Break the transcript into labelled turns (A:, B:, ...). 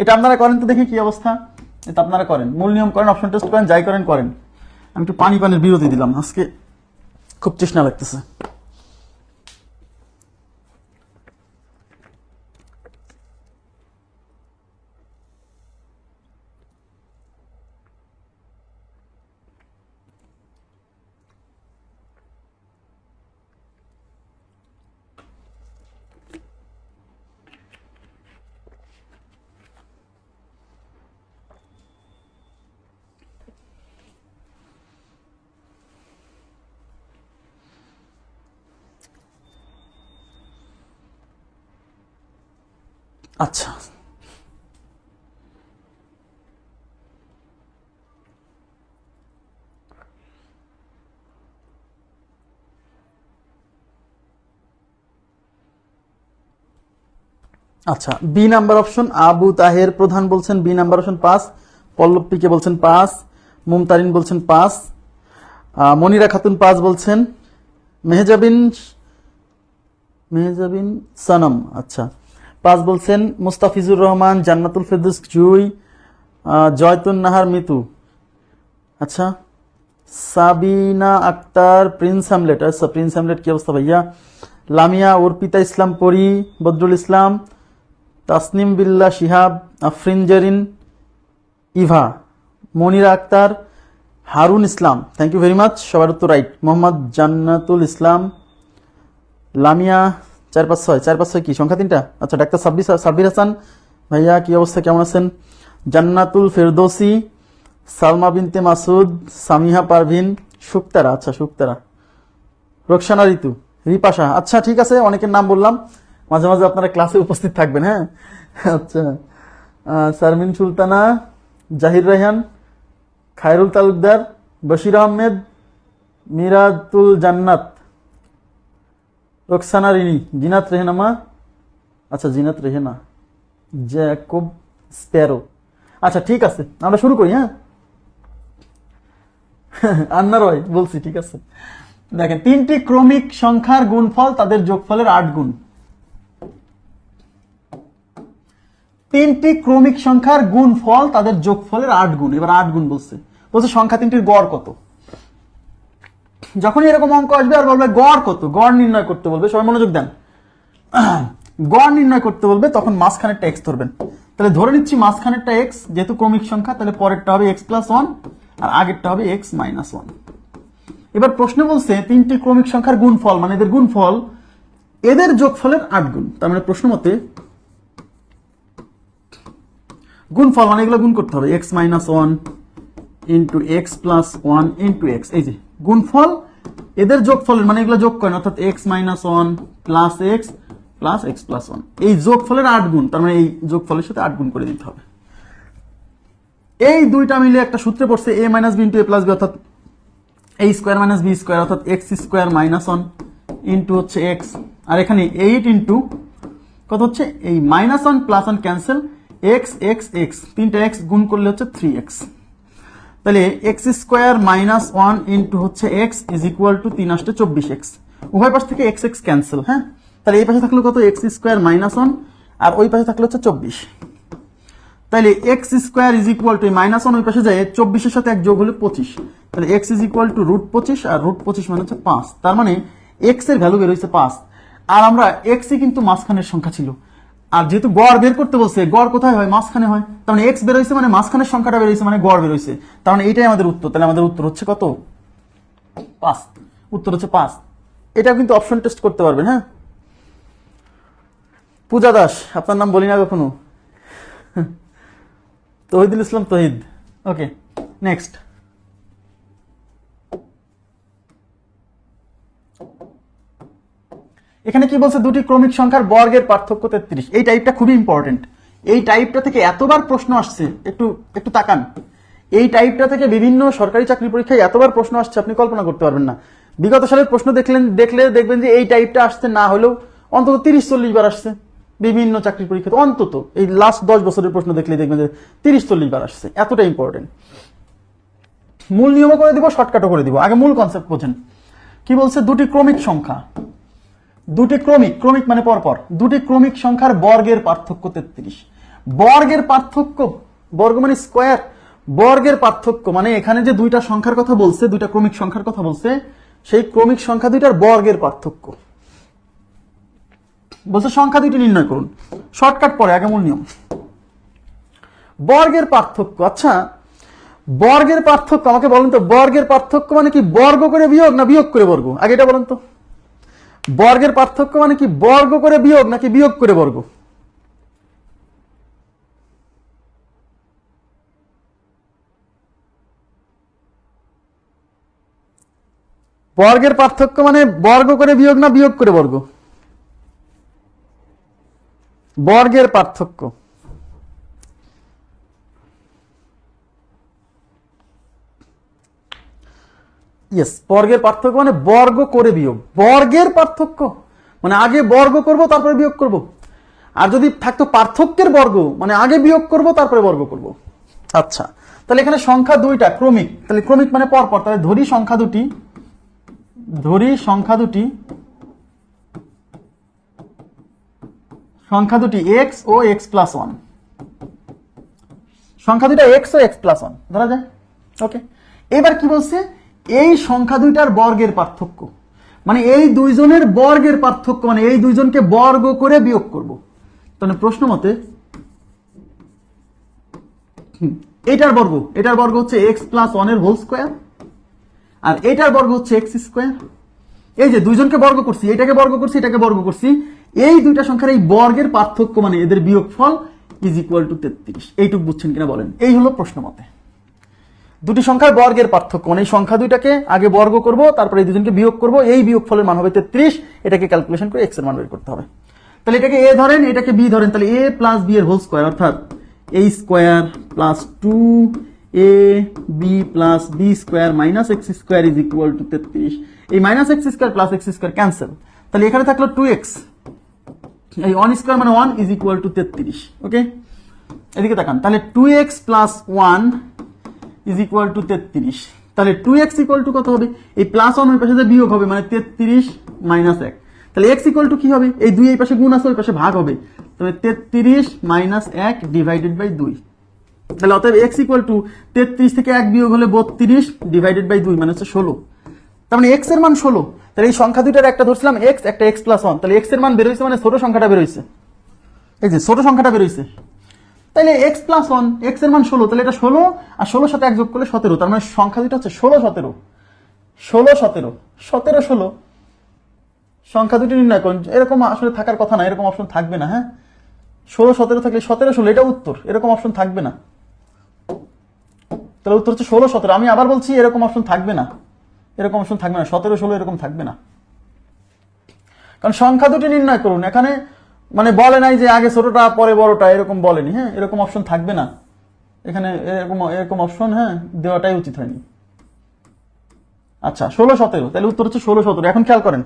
A: এটা আপনারা করেন তো দেখি কি অবস্থা। এটা আপনারা করেন। মূল নিয়ম করেন অপশন টেস্ট করেন, যাই করেন করেন। আমি একটু পানি পানির বিরতি দিলাম। আজকে খুব তৃষ্ণা লাগতেছে। আচ্ছা। আচ্ছা B number option Abu Taher Pradhan বলছেন B number option pass Pallab PK বলছেন পাস মুমতারিন বলছেন পাস মনিরা খাতুন পাস বলছেন, মেহজাবিন মেহজাবিন সনম আচ্ছা। বলছেন, মুস্তাফিজুর রহমান, জান্নাতুল ফেরদুস জুই জয়তুন নাহার মিতু। আচ্ছা সাবিনা আক্তার, প্রিন্স হ্যামলেট। আচ্ছা প্রিন্স হ্যামলেট কি অবস্থা ভাইয়া? লামিয়া, অর্পিতা ইসলাম, পরি, Badrul Islam, Tasnim Billah, Shihab, Afrin Jerin, Eva, Monira Akter, Harun Islam. Thank you very much সবার উত্তর রাইট মোহাম্মদ জান্নাতুল ইসলাম, লামিয়া চার পাঁচ ছয় চার পাঁচ ছয় কি? সংখ্যা তিনটা? আচ্ছা ডাক্তার সাব্বির সাব্বির হাসান ভাইয়া কি অবস্থা? কেমন আছেন? জান্নাতুল ফেরদৌসি সালমা বিনতে মাসুদ সামিহা পারভিন শুক্তারা আচ্ছা শুক্তারা। রোকসানা ঋতু রিপাশা আচ্ছা ঠিক আছে অনেকের নাম বললাম। মাঝে মাঝে আপনারা ক্লাসে উপস্থিত থাকবেন হ্যাঁ? আচ্ছা। আহ, শারমিন সুলতানা জাহির রায়হান খায়রুল তালুকদার বশির আহমেদ মিরাতুল জান্নাত। রোকসানা রিনি জিনাত রেহনামা? আচ্ছা জিনাত রেহেনা। Jacob Sparrow. আচ্ছা ঠিক আছে, আমরা শুরু করি হ্যাঁ? আন্না রয়, বলছি, ঠিক আছে। দেখেন, তিনটি ক্রমিক সংখ্যার গুণফল তাদের যোগফলের আট গুণ। তিনটি ক্রমিক সংখ্যার গুণফল তাদের যোগফলের আট গুণ। এবার আট গুণ বলছে। বলছে সংখ্যা তিনটির গড় কত? যখনই এরকম অঙ্ক আসবে, আর বলবে গড় কত? গড় নির্ণয় করতে বলবে। সবাই মনোযোগ দেন। গড় নির্ণয় করতে বলবে, তখন মাঝখানেরটা এক্স ধরবেন। তাহলে ধরে নিচ্ছি মাঝখানেরটা এক্স যেহেতু ক্রমিক সংখ্যা, তাহলে পরেরটা হবে এক্স প্লাস ওয়ান আর আগেরটা হবে এক্স মাইনাস ওয়ান এবার প্রশ্ন বলছে, তিনটি ক্রমিক সংখ্যার গুণফল মানে এদের গুণফল, এদের যোগফলের আট গুণ। তার মানে প্রশ্ন মতে, গুণফল মানে এগুলো গুণ করতে হবে। X minus one into x plus one into x এই যে গুণফল, এদের যোগফলের মানে এগুলো যোগ করেন, অর্থাৎ x minus one plus x plus x plus one এই যোগফলের আট গুণ, তার মানে এই যোগফলের সাথে আট গুণ করে দিতে হবে। এই দুইটা মিলে একটা সূত্রে পড়ছে a minus b into a plus b অর্থাৎ a square minus b square অর্থাৎ x square minus one into হচ্ছে এক্স আর এখানে এইট ইন্টু কত হচ্ছে? এই minus one plus one cancel x x x তিনটা এক্স গুণ করলে হচ্ছে থ্রি এক্স তাহলে x square minus one into হচ্ছে এক্স ইজ ইকুয়াল টু তিন আসতে চব্বিশ এক্স উভয় পাশ থেকে এক্স এক্স ক্যান্সেল হ্যাঁ? তাহলে এই পাশে থাকল কত? এক্স স্কোয়ার মাইনাস ওয়ান আর ওই পাশে থাকল হচ্ছে চব্বিশ। তাহলে x square is equal to minus one ওই পাশে যায়, চব্বিশের সাথে এক যোগ হলে পঁচিশ। তাহলে x is equal to root পঁচিশ, আর রুট পঁচিশ মানে হচ্ছে পাঁচ। তার মানে এক্সের ভ্যালু বেরোচ্ছে পাঁচ। আর আমরা এক্সই কিন্তু মাঝখানের সংখ্যা ছিল। আর যেহেতু গড় বের করতে বলছে, গড় কোথায় হয়? মাঝখানে হয়। তার মানে এক্স বেরোইছে মানে মাঝখানের সংখ্যাটা বেরোইছে মানে গড় বেরোইছে তার মানে এটাই আমাদের উত্তর। তাহলে আমাদের উত্তর হচ্ছে কত? পাঁচ। উত্তর হচ্ছে পাঁচ। এটা কিন্তু অপশন টেস্ট করতে পারবেন হ্যাঁ? পূজা দাস, আপনার নাম বলি না কখনো? তহিদুল ইসলাম তহিদ। ওকে নেক্সট এখানে কি বলছে? দুটি ক্রমিক সংখ্যার বর্গের পার্থক্য তেত্রিশ। এই টাইপটা খুবই ইম্পর্টেন্ট এই টাইপটা থেকে এতবার প্রশ্ন আসছে, একটু একটু তাকান। এই টাইপটা থেকে বিভিন্ন সরকারি চাকরি পরীক্ষায় এতবার প্রশ্ন আসছে, আপনি কল্পনা করতে পারবেন না। বিগত সালের প্রশ্ন দেখলেন, দেখলে দেখবেন যে এই টাইপটা আসছে, না হলেও অন্তত তিরিশ, চল্লিশ বার আসছে বিভিন্ন চাকরি পরীক্ষাতে। অন্তত, এই লাস্ট দশ বছরের প্রশ্ন দেখলে দেখবেন যে তিরিশ, চল্লিশ বার আসছে। এতটা ইম্পর্টেন্ট মূল নিয়মও করে দিব শর্টকাটও করে দিব। আগে মূল কনসেপ্ট বোঝেন। কি বলছে? দুটি ক্রমিক সংখ্যা। দুটি ক্রমিক ক্রমিক মানে পরপর। দুটি ক্রমিক সংখ্যার বর্গের পার্থক্য তেত্রিশ। বর্গের পার্থক্য, বর্গ মানে স্কোয়ার, বর্গের পার্থক্য মানে এখানে যে দুইটা সংখ্যার কথা বলছে, দুইটা ক্রমিক সংখ্যার কথা বলছে, সেই ক্রমিক সংখ্যা দুইটার বর্গের পার্থক্য। বলছে সংখ্যা দুইটি নির্ণয় করুন। শর্টকাট পরে, আগে মূল নিয়ম। বর্গের পার্থক্য আচ্ছা বর্গের পার্থক্য, আমাকে বলেন তো, বর্গের পার্থক্য মানে কি বর্গ করে বিয়োগ না বিয়োগ করে বর্গ? আগে এটা বলেন তো। বর্গের পার্থক্য মানে কি বর্গ করে বিয়োগ নাকি বিয়োগ করে বর্গ? বর্গের পার্থক্য মানে বর্গ করে বিয়োগ না বিয়োগ করে বর্গ? বর্গের পার্থক্য। ইয়েস বর্গের পার্থক্য মানে বর্গ করে বিয়োগ। বর্গের পার্থক্য। মানে আগে বর্গ করব, তারপরে বিয়োগ করব। আর যদি থাকতো পার্থক্যের বর্গ মানে আগে বিয়োগ করব, তারপরে বর্গ করব। আচ্ছা তাহলে এখানে সংখ্যা দুইটা, ক্রমিক। তাহলে ক্রমিক মানে পরপর। তাহলে ধরি সংখ্যা দুটি, ধরি সংখ্যা দুটি সংখ্যা দুটি এক্স ও এক্স প্লাস ওয়ান সংখ্যা দুইটা এক্স ও এক্স প্লাস ওয়ান ধরা যায় ওকে এবার কি বলছে? এই সংখ্যা দুইটার বর্গের পার্থক্য। মানে এই দুইজনের বর্গের পার্থক্য মানে এই দুইজনকে বর্গ করে বিয়োগ করব। তাহলে প্রশ্ন মতে এটার বর্গ এটার বর্গ হচ্ছে এক্স প্লাস ওয়ানের হোল স্কোয়ার আর এটার বর্গ হচ্ছে এক্স স্কোয়ার এই যে দুইজনকে বর্গ করছি, এটাকে বর্গ করছি, এটাকে বর্গ করছি, এই দুইটা সংখ্যার এই বর্গের পার্থক্য মানে এদের বিয়োগফল ইজ ইকুয়াল টু তেত্রিশ। এইটুক বুঝছেন কিনা বলেন। এই হলো প্রশ্ন মতে। দুটি সংখ্যার বর্গের পার্থক্য। মানে এই সংখ্যা দুইটাকে আগে বর্গ করব, তারপরে এই দুজনকে বিয়োগ করব। এই বিয়োগ ফলের মান হবে তেত্রিশ, এটাকে ক্যালকুলেশন করে এক্সের মান বের করতে হবে। তাহলে এটাকে এ ধরেন, এটাকে বি ধরেন, তাহলে এ প্লাস বি এর হোল স্কোয়ার অর্থাৎ a square plus two a b plus b square minus x square is equal to তেত্রিশ। এই minus x square plus x square cancel তাহলে এখানে থাকল টু এক্স এই ওয়ান স্কোয়ার মানে ওয়ান ইজ ইকুয়াল টু তেত্রিশ okay এদিকে তাকান। তাহলে two x plus one is equal to তেত্রিশ। তাহলে টু এক্স ইকুয়াল টু কত হবে? এই প্লাস ওয়ান ওই পাশে যে বিয়োগ হবে মানে তেত্রিশ মাইনাস এক। তাহলে এক্স ইকুয়াল টু কি হবে? এই দুই এই পাশে গুণ আছে, ওই পাশে ভাগ হবে। তবে তেত্রিশ মাইনাস এক ডিভাইডেড বাই দুই। তাহলে অতএব এক্স ইকুয়াল টু তেত্রিশ থেকে এক বিয়োগ হলে বত্রিশ ডিভাইডেড বাই দুই মানে হচ্ছে ষোলো। তার মানে এক্সের মান ষোলো। তাহলে এই সংখ্যা দুইটার একটা ধরছিলাম এক্স একটা এক্স প্লাস ওয়ান তাহলে এক্সের মান বেরোইছে মানে ছোট সংখ্যাটা বেরোইছে এই যে ছোট সংখ্যাটা বেরোইছে তাহলে এক্স প্লাস ওয়ান এক্সের মান ষোলো তাহলে এটা ষোলো, আর ষোলোর সাথে এক যোগ করলে সতেরো, তার মানে সংখ্যা দুটো হচ্ছে ষোলো সতেরো। ষোলো সতেরো সতেরো ষোলো। সংখ্যা দুটি নির্ণয় করুন, এরকম আসলে থাকার কথা না, এরকম অপশন থাকবে না হ্যাঁ? ষোলো সতেরো থাকলে সতেরো ষোলো, এটা উত্তর, এরকম অপশন থাকবে না। তাহলে উত্তর হচ্ছে ষোলো সতেরো, আমি আবার বলছি এরকম অপশন থাকবে না। এরকম অপশন থাকবে না, সতেরো ষোলো এরকম থাকবে না। কারণ সংখ্যা দুটি নির্ণয় করুন, এখানে মানে বলে নাই যে আগে ছোটটা, পরে বড়টা, এরকম বলেনি হ্যাঁ? এরকম অপশন থাকবে না। এখানে এরকম এরকম অপশন হ্যাঁ দেওয়াটাই উচিত হয়নি। আচ্ছা ষোলো সতেরো, তাহলে উত্তর হচ্ছে ষোলো সতেরো। এখন খেয়াল করেন।